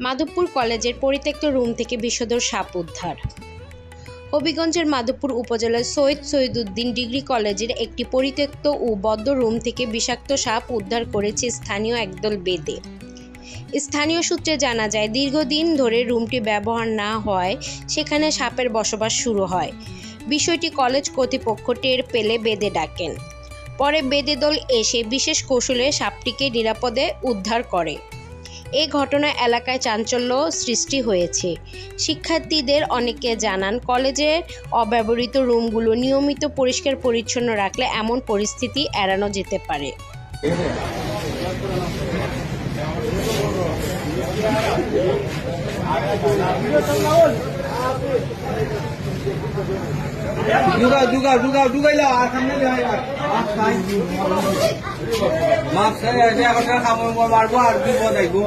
মাধবপুর কলেজের পরিত্যক্ত রুম থেকে বিষধর সাপ উদ্ধার। হবিগঞ্জের মাধবপুর উপজেলার সৈয়দ সৈয়দুদ্দিন ডিগ্রি কলেজের একটি পরিত্যক্ত ও বদ্ধ রুম থেকে বিষাক্ত সাপ উদ্ধার করেছে স্থানীয় একদল বেদে। স্থানীয় সূত্রে জানা যায়, দীর্ঘদিন ধরে রুমটি ব্যবহার না হয় সেখানে সাপের বসবাস শুরু হয়। বিষয়টি কলেজ কর্তৃপক্ষ টের পেলে বেদে ডাকেন। পরে বেদে দল এসে বিশেষ কৌশলে সাপটিকে নিরাপদে উদ্ধার করে। এই ঘটনায় এলাকায় চাঞ্চল্য সৃষ্টি হয়েছে। শিক্ষার্থীদের অনেকে জানান কলেজের অব্যবহৃত রুমগুলো নিয়মিত পরিষ্কার পরিচ্ছন্ন রাখলে এমন পরিস্থিতি এড়ানো যেতে পারে। দুগাও দুগাও দুগাও দুগাইলা আর সামনে মাছ এখন খাব মারবো আর বিপদ আইবো।